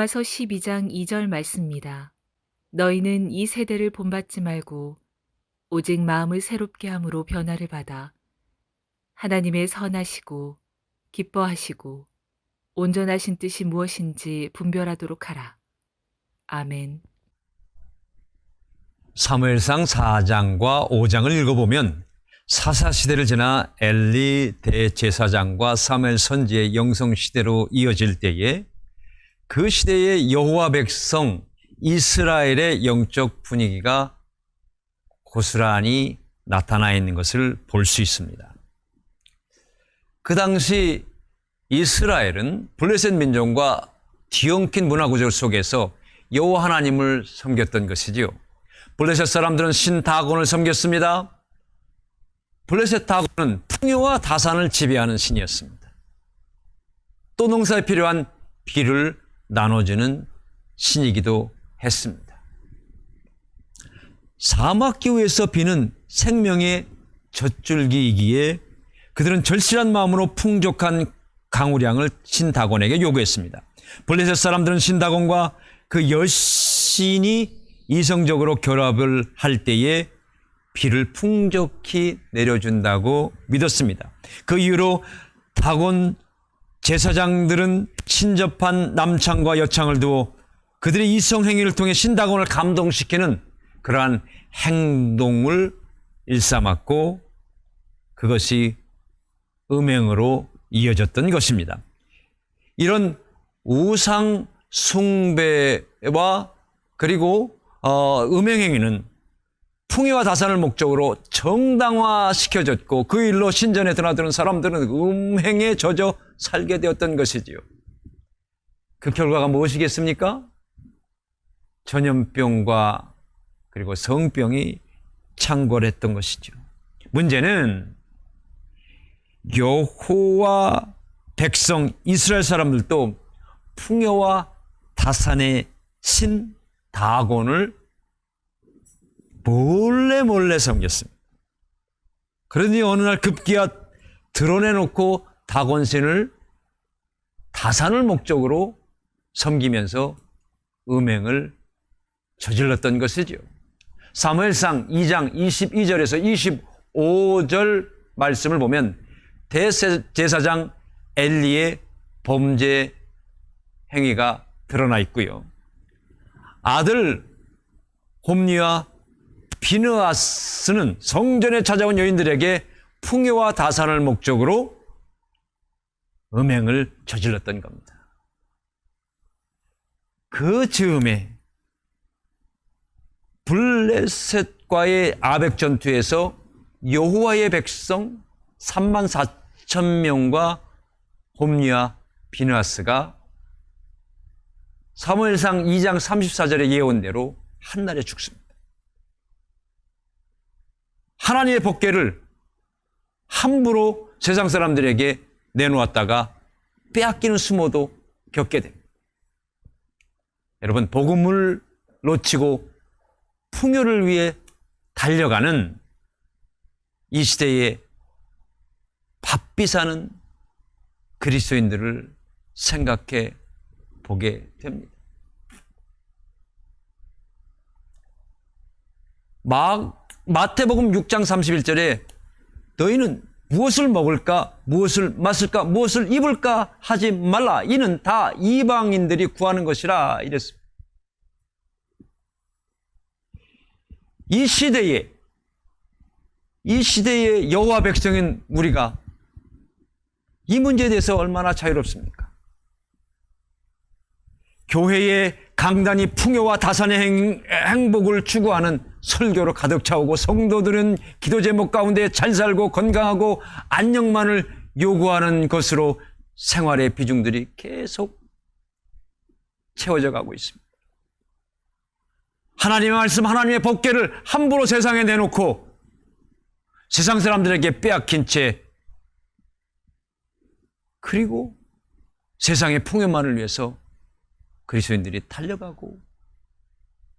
로마서 12장 2절 말씀입니다. 너희는 이 세대를 본받지 말고 오직 마음을 새롭게 함으로 변화를 받아 하나님의 선하시고 기뻐하시고 온전하신 뜻이 무엇인지 분별하도록 하라. 아멘. 사무엘상 4장과 5장을 읽어보면 사사 시대를 지나 엘리 대제사장과 사무엘 선지의 영성 시대로 이어질 때에 그 시대의 여호와 백성 이스라엘의 영적 분위기가 고스란히 나타나 있는 것을 볼 수 있습니다. 그 당시 이스라엘은 블레셋 민족과 뒤엉킨 문화 구조 속에서 여호와 하나님을 섬겼던 것이지요. 블레셋 사람들은 신 다곤을 섬겼습니다. 블레셋 다곤은 풍요와 다산을 지배하는 신이었습니다. 또 농사에 필요한 비를 나눠주는 신이기도 했습니다. 사막 기후에서 비는 생명의 젖줄기이기에 그들은 절실한 마음으로 풍족한 강우량을 신다곤에게 요구했습니다. 블레셋 사람들은 신다곤과 그 여신이 이성적으로 결합을 할 때에 비를 풍족히 내려준다고 믿었습니다. 그 이후로 다곤 제사장들은 친접한 남창과 여창을 두어 그들의 이성 행위를 통해 신다곤을 감동시키는 그러한 행동을 일삼았고 그것이 음행으로 이어졌던 것입니다. 이런 우상 숭배와 그리고 어, 음행행위는 풍요와 다산을 목적으로 정당화시켜졌고 그 일로 신전에 드나드는 사람들은 음행에 젖어 살게 되었던 것이지요. 그 결과가 무엇이겠습니까? 전염병과 그리고 성병이 창궐했던 것이죠. 문제는 여호와 백성 이스라엘 사람들도 풍요와 다산의 신 다곤을 몰래 몰래 섬겼습니다. 그러니 어느 날 급기야 드러내놓고 다곤신을 다산을 목적으로 섬기면서 음행을 저질렀던 것이지요. 사무엘상 2장 22절에서 25절 말씀을 보면 대제사장 엘리의 범죄 행위가 드러나 있고요. 아들 홈리와 비느아스는 성전에 찾아온 여인들에게 풍요와 다산을 목적으로 음행을 저질렀던 겁니다. 그 즈음에 블레셋과의 아벡 전투에서 여호와의 백성 3만 4천 명과 홈리와 비느아스가 사무엘상 2장 34절의 예언대로 한날에 죽습니다. 하나님의 법궤를 함부로 세상 사람들에게 내놓았다가 빼앗기는 수모도 겪게 됩니다. 여러분 복음을 놓치고 풍요를 위해 달려가는 이 시대에 바삐 사는 그리스도인들을 생각해 보게 됩니다. 마, 마태복음 6장 31절에 너희는 무엇을 먹을까, 무엇을 마실까, 무엇을 입을까 하지 말라. 이는 다 이방인들이 구하는 것이라 이랬습니다. 이 시대에 이 시대의 여호와 백성인 우리가 이 문제에 대해서 얼마나 자유롭습니까? 교회의 강단이 풍요와 다산의 행, 행복을 추구하는 설교로 가득 차오고 성도들은 기도 제목 가운데 잘 살고 건강하고 안녕만을 요구하는 것으로 생활의 비중들이 계속 채워져 가고 있습니다. 하나님의 말씀, 하나님의 법궤를 함부로 세상에 내놓고 세상 사람들에게 빼앗긴 채 그리고 세상의 풍요만을 위해서 그리스도인들이 달려가고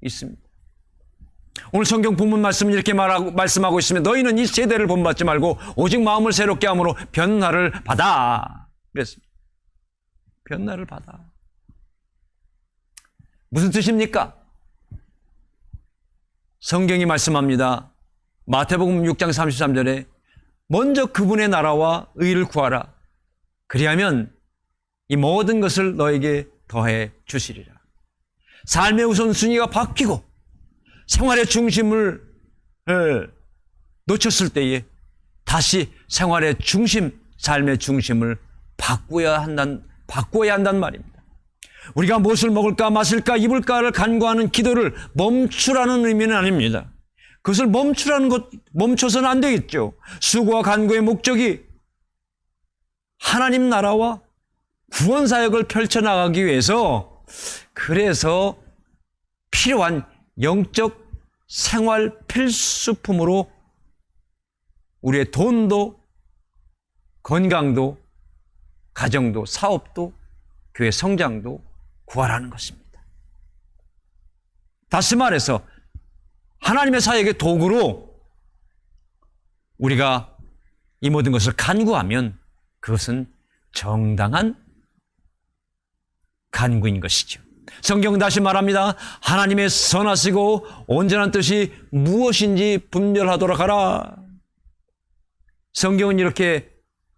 있습니다. 오늘 성경 본문 말씀은 이렇게 말하고, 말씀하고 있으면 너희는 이 세대를 본받지 말고 오직 마음을 새롭게 함으로 변화를 받아. 그랬습니다. 변화를 받아. 무슨 뜻입니까? 성경이 말씀합니다. 마태복음 6장 33절에 먼저 그분의 나라와 의를 구하라. 그리하면 이 모든 것을 너에게 더해 주시리라. 삶의 우선순위가 바뀌고 생활의 중심을 에, 놓쳤을 때에 다시 생활의 중심, 삶의 중심을 바꾸어야 한단, 바꾸어야 한단 말입니다. 우리가 무엇을 먹을까, 마실까, 입을까를 간구하는 기도를 멈추라는 의미는 아닙니다. 그것을 멈추라는 것, 멈춰서는 안 되겠죠. 수고와 간구의 목적이 하나님 나라와 구원 사역을 펼쳐나가기 위해서 그래서 필요한 영적 생활 필수품으로 우리의 돈도 건강도 가정도 사업도 교회 성장도 구하라는 것입니다. 다시 말해서 하나님의 사역의 도구로 우리가 이 모든 것을 간구하면 그것은 정당한 간구인 것이죠. 성경 다시 말합니다. 하나님의 선하시고 온전한 뜻이 무엇인지 분별하도록 하라. 성경은 이렇게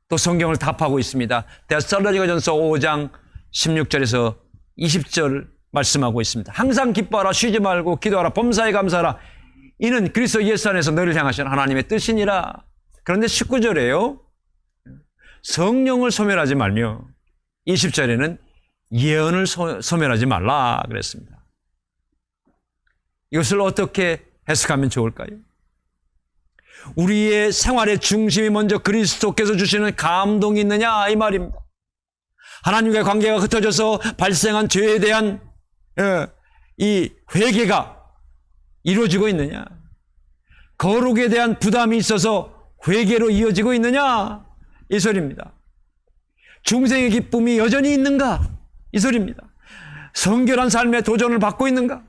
또 성경을 답하고 있습니다. 데살로니가 전서 5장 16절에서 20절 말씀하고 있습니다. 항상 기뻐하라 쉬지 말고 기도하라 범사에 감사하라 이는 그리스도 예수 안에서 너를 향하신 하나님의 뜻이니라. 그런데 19절에요. 성령을 소멸하지 말며 20절에는 예언을 소, 소멸하지 말라 그랬습니다. 이것을 어떻게 해석하면 좋을까요? 우리의 생활의 중심이 먼저 그리스도께서 주시는 감동이 있느냐 이 말입니다. 하나님과의 관계가 흩어져서 발생한 죄에 대한 예, 이 회개가 이루어지고 있느냐? 거룩에 대한 부담이 있어서 회개로 이어지고 있느냐? 이 소리입니다. 중생의 기쁨이 여전히 있는가? 이 소리입니다. 성결한 삶의 도전을 받고 있는가?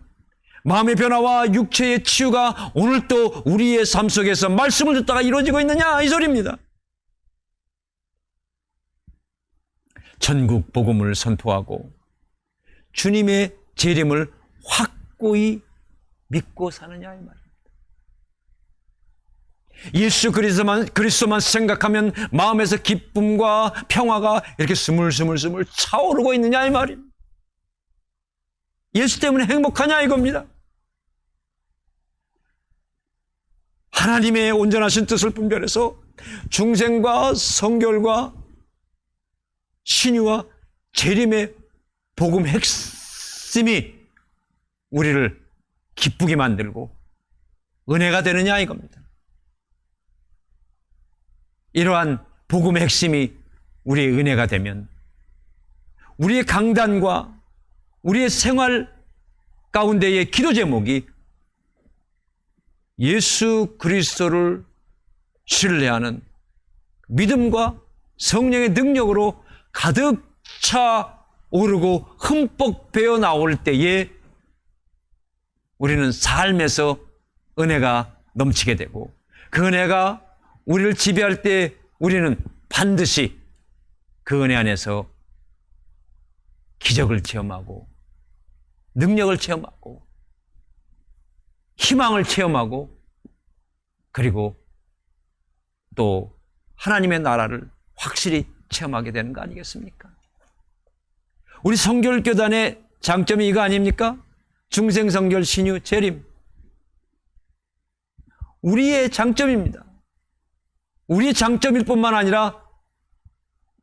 마음의 변화와 육체의 치유가 오늘도 우리의 삶 속에서 말씀을 듣다가 이루어지고 있느냐? 이 소리입니다. 전국 복음을 선포하고 주님의 재림을 확고히 믿고 사느냐 이 말입니다. 예수 그리스도만 그리스도만 생각하면 마음에서 기쁨과 평화가 이렇게 스물스물스물 차오르고 있느냐 이 말입니다. 예수 때문에 행복하냐 이겁니다. 하나님의 온전하신 뜻을 분별해서 중생과 성결과 신유와 재림의 복음 핵심이 우리를 기쁘게 만들고 은혜가 되느냐 이겁니다. 이러한 복음의 핵심이 우리의 은혜가 되면 우리의 강단과 우리의 생활 가운데의 기도 제목이 예수 그리스도를 신뢰하는 믿음과 성령의 능력으로 가득 차 오르고 흠뻑 배어 나올 때에 우리는 삶에서 은혜가 넘치게 되고 그 은혜가 우리를 지배할 때 우리는 반드시 그 은혜 안에서 기적을 체험하고 능력을 체험하고 희망을 체험하고 그리고 또 하나님의 나라를 확실히 체험하게 되는 거 아니겠습니까? 우리 성결교단의 장점이 이거 아닙니까? 중생성결 신유 재림. 우리의 장점입니다. 우리의 장점일 뿐만 아니라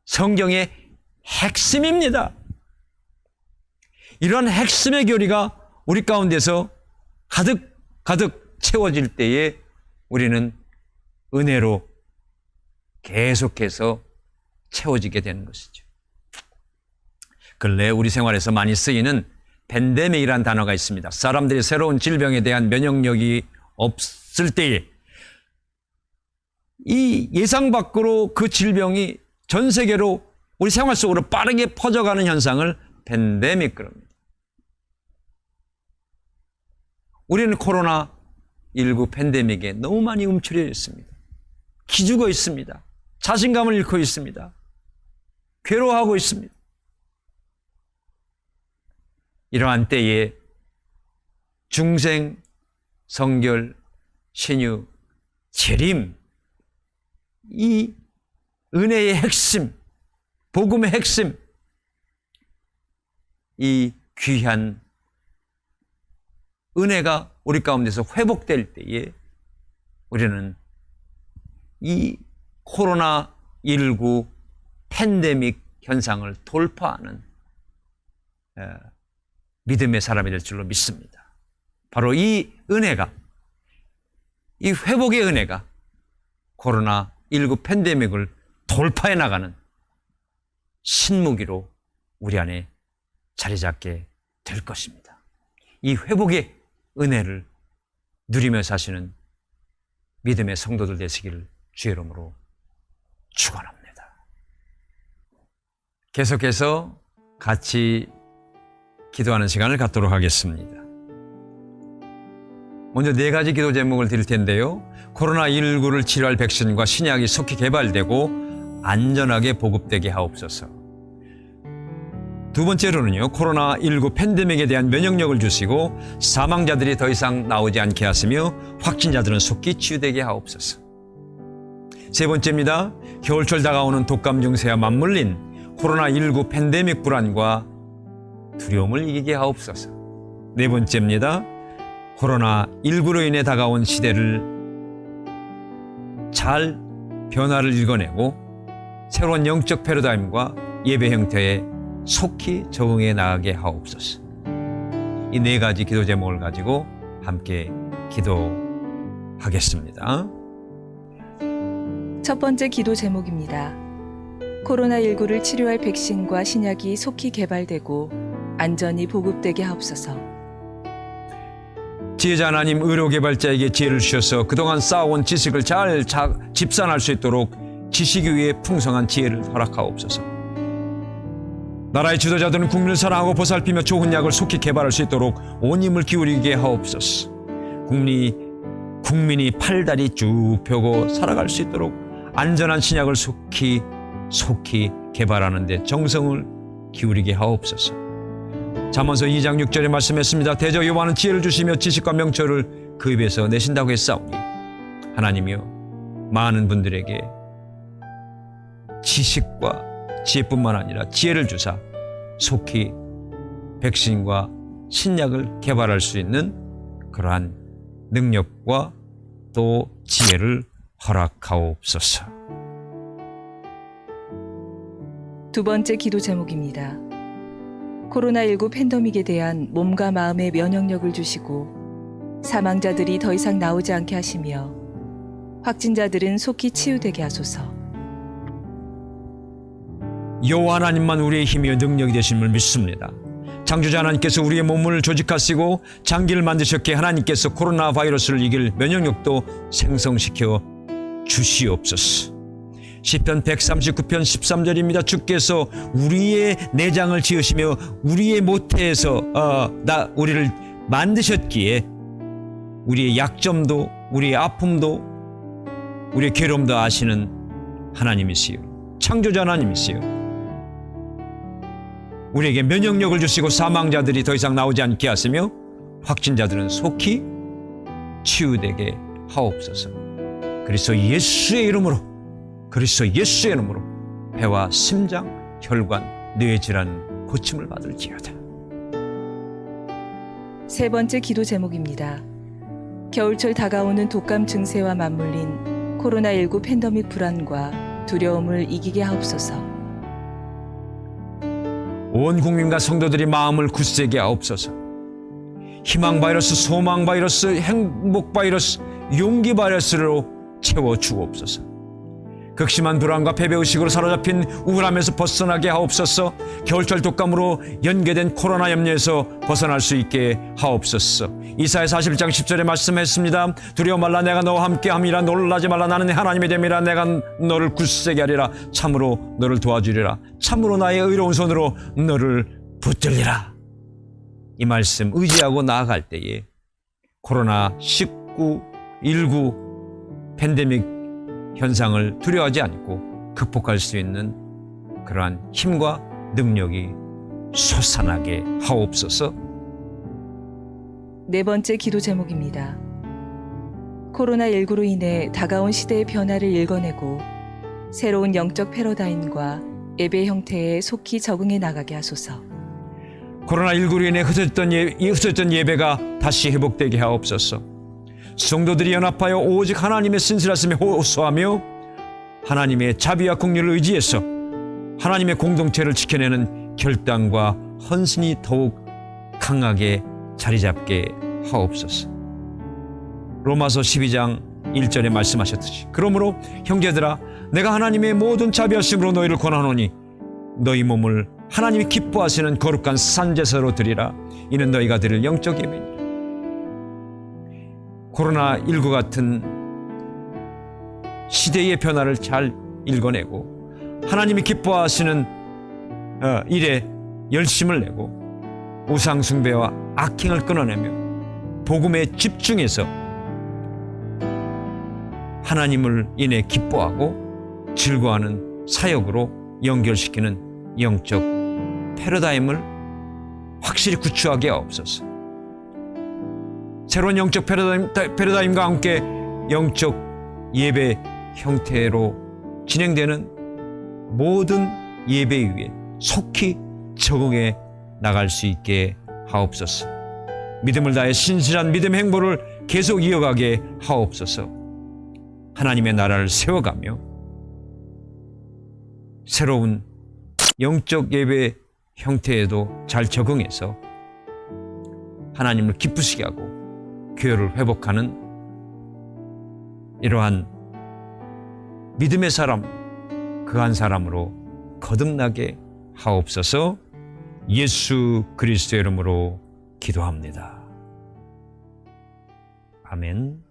성경의 핵심입니다. 이런 핵심의 교리가 우리 가운데서 가득 가득 채워질 때에 우리는 은혜로 계속해서 채워지게 되는 것이죠. 근래 우리 생활에서 많이 쓰이는 팬데믹이라는 단어가 있습니다. 사람들이 새로운 질병에 대한 면역력이 없을 때에 이 예상 밖으로 그 질병이 전 세계로 우리 생활 속으로 빠르게 퍼져가는 현상을 팬데믹 그럽니다. 우리는 코로나19 팬데믹에 너무 많이 움츠려 있습니다. 기죽어 있습니다. 자신감을 잃고 있습니다. 괴로워하고 있습니다. 이러한 때에 중생, 성결, 신유, 재림 이 은혜의 핵심, 복음의 핵심 이 귀한 은혜가 우리 가운데서 회복될 때에 우리는 이 코로나 19 팬데믹 현상을 돌파하는 에, 믿음의 사람이 될 줄로 믿습니다. 바로 이 은혜가, 이 회복의 은혜가 코로나 19 팬데믹을 돌파해 나가는 신무기로 우리 안에 자리 잡게 될 것입니다. 이 회복의 은혜를 누리며 사시는 믿음의 성도들 되시기를 주의 이름으로 축원합니다. 계속해서 같이 기도하는 시간을 갖도록 하겠습니다. 먼저 네 가지 기도 제목을 드릴 텐데요. 코로나19를 치료할 백신과 신약이 속히 개발되고 안전하게 보급되게 하옵소서. 두 번째로는요, 코로나19 팬데믹에 대한 면역력을 주시고 사망자들이 더 이상 나오지 않게 하시며 확진자들은 속히 치유되게 하옵소서. 세 번째입니다. 겨울철 다가오는 독감 증세와 맞물린 코로나19 팬데믹 불안과 두려움을 이기게 하옵소서. 네 번째입니다. 코로나19로 인해 다가온 시대를 잘 변화를 읽어내고 새로운 영적 패러다임과 예배 형태에 속히 적응해 나가게 하옵소서. 이 네 가지 기도 제목을 가지고 함께 기도하겠습니다. 첫 번째 기도 제목입니다. 코로나19를 치료할 백신과 신약이 속히 개발되고 안전히 보급되게 하옵소서. 지혜자 하나님 의료 개발자에게 지혜를 주셔서 그동안 쌓아온 지식을 잘 자- 집산할 수 있도록 지식 위에 풍성한 지혜를 허락하옵소서. 나라의 지도자들은 국민을 사랑하고 보살피며 좋은 약을 속히 개발할 수 있도록 온 힘을 기울이게 하옵소서. 국민이 국민이 팔다리 쭉 펴고 살아갈 수 있도록 안전한 신약을 속히 속히 개발하는데 정성을 기울이게 하옵소서. 잠언서 2장 6절에 말씀했습니다. 대저 여호와는 지혜를 주시며 지식과 명철을 그 입에서 내신다고 했사오니 하나님이여 많은 분들에게 지식과 지혜뿐만 아니라 지혜를 주사 속히 백신과 신약을 개발할 수 있는 그러한 능력과 또 지혜를 허락하옵소서. 두 번째 기도 제목입니다. 코로나19 팬데믹에 대한 몸과 마음의 면역력을 주시고 사망자들이 더 이상 나오지 않게 하시며 확진자들은 속히 치유되게 하소서. 여호와 하나님만 우리의 힘이요 능력이 되심을 믿습니다. 창조자 하나님께서 우리의 몸을 조직하시고 장기를 만드셨기에 하나님께서 코로나 바이러스를 이길 면역력도 생성시켜 주시옵소서. 시편 139편 13절입니다. 주께서 우리의 내장을 지으시며 우리의 모태에서 어, 나 우리를 만드셨기에 우리의 약점도 우리의 아픔도 우리의 괴로움도 아시는 하나님이시요 창조자 하나님이시요 우리에게 면역력을 주시고 사망자들이 더 이상 나오지 않게 하시며 확진자들은 속히 치유되게 하옵소서. 그리스도 예수의 이름으로 그리스도 예수의 이름으로 폐와 심장, 혈관, 뇌 질환 고침을 받을지어다. 세 번째 기도 제목입니다. 겨울철 다가오는 독감 증세와 맞물린 코로나19 팬데믹 불안과 두려움을 이기게 하옵소서. 온 국민과 성도들이 마음을 굳세게 하옵소서. 희망 바이러스, 소망 바이러스, 행복 바이러스, 용기 바이러스로 채워 주옵소서. 극심한 불안과 패배의식으로 사로잡힌 우울함에서 벗어나게 하옵소서. 겨울철 독감으로 연계된 코로나 염려에서 벗어날 수 있게 하옵소서. 이사야 41장 10절에 말씀했습니다. 두려워 말라 내가 너와 함께 함이라 놀라지 말라 나는 하나님의 됨이라 내가 너를 굳세게 하리라 참으로 너를 도와주리라 참으로 나의 의로운 손으로 너를 붙들리라. 이 말씀 의지하고 나아갈 때에 코로나 19, 19 팬데믹 현상을 두려워하지 않고 극복할 수 있는 그러한 힘과 능력이 솟아나게 하옵소서. 네 번째 기도 제목입니다. 코로나19로 인해 다가온 시대의 변화를 읽어내고 새로운 영적 패러다임과 예배 형태에 속히 적응해 나가게 하소서. 코로나19로 인해 흩어졌던, 예, 흩어졌던 예배가 다시 회복되게 하옵소서. 성도들이 연합하여 오직 하나님의 신실하심에 호소하며 하나님의 자비와 국률을 의지해서 하나님의 공동체를 지켜내는 결단과 헌신이 더욱 강하게 자리 잡게 하옵소서. 로마서 12장 1절에 말씀하셨듯이 그러므로 형제들아 내가 하나님의 모든 자비하심으로 너희를 권하노니 너희 몸을 하나님이 기뻐하시는 거룩한 산제사로 드리라 이는 너희가 드릴 영적 예배니라 코로나19 같은 시대의 변화를 잘 읽어내고 하나님이 기뻐하시는 어, 일에 열심을 내고 우상 숭배와 악행을 끊어내며 복음에 집중해서 하나님을 인해 기뻐하고 즐거워하는 사역으로 연결시키는 영적 패러다임을 확실히 구축하게 하옵소서. 새로운 영적 패러다임, 패러다임 과 함께 영적 예배 형태로 진행되는 모든 예배 위에 속히 적응해 나갈 수 있게 하옵소서. 믿음을 다해 신실한 믿음 행보를 계속 이어가게 하옵소서. 하나님의 나라를 세워가며 새로운 영적 예배 형태에도 잘 적응해서 하나님을 기쁘시게 하고 교회를 회복하는 이러한 믿음의 사람, 그 한 사람으로 거듭나게 하옵소서 예수 그리스도의 이름으로 기도합니다. 아멘.